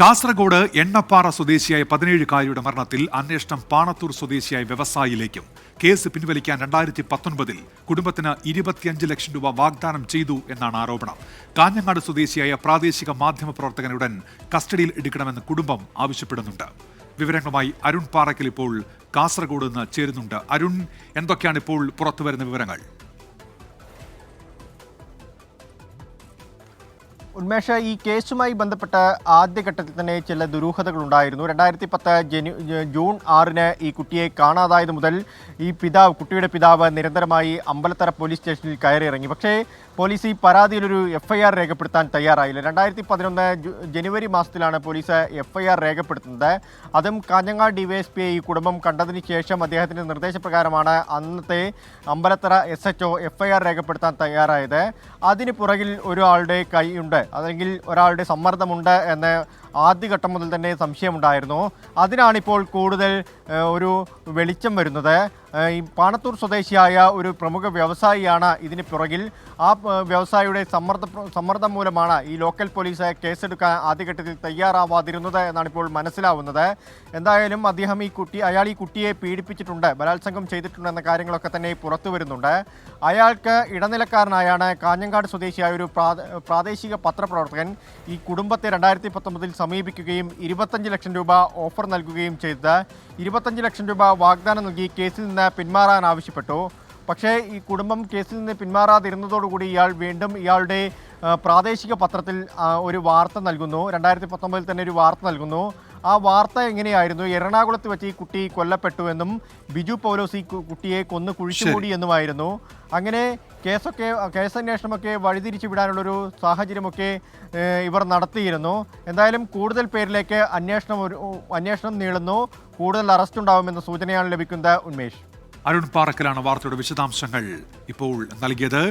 കാസർഗോഡ് എണ്ണപ്പാറ സ്വദേശിയായ പതിനേഴുകാരിയുടെ മരണത്തിൽ അന്വേഷണം പാണത്തൂർ സ്വദേശിയായ വ്യവസായിയിലേക്കും. കേസ് പിൻവലിക്കാൻ രണ്ടായിരത്തി പത്തൊൻപതിൽ കുടുംബത്തിന് ഇരുപത്തിയഞ്ച് ലക്ഷം രൂപ വാഗ്ദാനം ചെയ്തു എന്നാണ് ആരോപണം. കാഞ്ഞങ്ങാട് സ്വദേശിയായ പ്രാദേശിക മാധ്യമ പ്രവർത്തകനുടൻ കസ്റ്റഡിയിൽ എടുക്കണമെന്ന് കുടുംബം ആവശ്യപ്പെടുന്നുണ്ട്. വിവരങ്ങളുമായി അരുൺ പാറയ്ക്കൽ ഇപ്പോൾ കാസർഗോഡ് നിന്ന് ചേരുന്നുണ്ട്. അരുൺ എന്തൊക്കെയാണ് ഇപ്പോൾ പുറത്തുവരുന്ന വിവരങ്ങൾ? ഉന്മേഷ ഈ കേസുമായി ബന്ധപ്പെട്ട ആദ്യഘട്ടത്തിൽ തന്നെ ചില ദുരൂഹതകൾ ഉണ്ടായിരുന്നു രണ്ടായിരത്തി പത്ത് ജനു ജൂൺ ആറിന് ഈ കുട്ടിയെ കാണാതായത് മുതൽ ഈ പിതാവ് കുട്ടിയുടെ പിതാവ് നിരന്തരമായി അമ്പലത്തറ പോലീസ് സ്റ്റേഷനിൽ കയറിയിറങ്ങി. പക്ഷേ പോലീസ് ഈ പരാതിയിൽ ഒരു എഫ് ഐ ആർ രേഖപ്പെടുത്താൻ തയ്യാറായില്ല. രണ്ടായിരത്തി പതിനൊന്ന് ജനുവരി മാസത്തിലാണ് പോലീസ് എഫ് ഐ ആർ രേഖപ്പെടുത്തുന്നത്. അതും കാഞ്ഞങ്ങാട് ഡിവൈഎസ്പി ഈ കുടുംബം കണ്ടതിന് ശേഷം അദ്ദേഹത്തിന്റെ നിർദ്ദേശപ്രകാരമാണ് അന്നത്തെ Ambalathara S H O F I R രേഖപ്പെടുത്താൻ തയ്യാറായത്. അതിന് പുറകിൽ ഒരാളുടെ കൈയുണ്ട് അല്ലെങ്കിൽ ഒരാളുടെ സമ്മർദ്ദമുണ്ട് എന്ന് ആദ്യഘട്ടം മുതൽ തന്നെ സംശയമുണ്ടായിരുന്നു. അതിനാണിപ്പോൾ കൂടുതൽ ഒരു വെളിച്ചം വരുന്നത്. ഈ പാണത്തൂർ സ്വദേശിയായ ഒരു പ്രമുഖ വ്യവസായിയാണ് ഇതിന് പുറകിൽ. ആ വ്യവസായിയുടെ സമ്മർദ്ദ സമ്മർദ്ദം മൂലമാണ് ഈ ലോക്കൽ പോലീസ് കേസെടുക്കാൻ ആദ്യഘട്ടത്തിൽ തയ്യാറാവാതിരുന്നത് എന്നാണ് ഇപ്പോൾ മനസ്സിലാവുന്നത്. എന്തായാലും അദ്ദേഹം ഈ കുട്ടി അയാൾ ഈ കുട്ടിയെ പീഡിപ്പിച്ചിട്ടുണ്ട് ബലാത്സംഗം ചെയ്തിട്ടുണ്ട് എന്ന കാര്യങ്ങളൊക്കെ തന്നെ പുറത്തു വരുന്നുണ്ട്. അയാൾക്ക് ഇടനിലക്കാരനായാണ് കാഞ്ഞങ്ങാട് സ്വദേശിയായ ഒരു പ്രാദേശിക പത്രപ്രവർത്തകൻ. ഈ കുടുംബത്തെ രണ്ടായിരത്തി പത്തൊമ്പതിൽ സമീപിക്കുകയും ഇരുപത്തഞ്ച് ലക്ഷം രൂപ ഓഫർ നൽകുകയും ചെയ്തത്. ഇരുപത്തഞ്ച് ലക്ഷം രൂപ വാഗ്ദാനം നൽകി കേസിൽ നിന്ന് പിന്മാറാൻ ആവശ്യപ്പെട്ടു. പക്ഷേ ഈ കുടുംബം കേസിൽ നിന്ന് പിന്മാറാതിരുന്നതോടുകൂടി ഇയാൾ വീണ്ടും ഇയാളുടെ പ്രാദേശിക പത്രത്തിൽ ഒരു വാർത്ത നൽകുന്നു. രണ്ടായിരത്തി പത്തൊമ്പതിൽ തന്നെ ഒരു വാർത്ത നൽകുന്നു. ആ വാർത്ത എങ്ങനെയായിരുന്നു? എറണാകുളത്ത് വെച്ച് ഈ കുട്ടി കൊല്ലപ്പെട്ടു എന്നും ബിജു പൗലോസ് കുട്ടിയെ കൊന്നു കുഴിച്ചുമൂടി എന്നുമായിരുന്നു. അങ്ങനെ കേസൊക്കെ കേസന്വേഷണമൊക്കെ വഴിതിരിച്ചു വിടാനുള്ളൊരു സാഹചര്യമൊക്കെ ഇവർ നടത്തിയിരുന്നു. എന്തായാലും കൂടുതൽ പേരിലേക്ക് അന്വേഷണം ഒരു അന്വേഷണം നീളുന്നു. കൂടുതൽ അറസ്റ്റ് ഉണ്ടാവുമെന്ന സൂചനയാണ് ലഭിക്കുന്നത്. ഉന്മേഷ്. അരുൺ പാറക്കലാണ് വാർത്തയുടെ വിശദാംശങ്ങൾ. ഇപ്പോൾ നൽകിയത്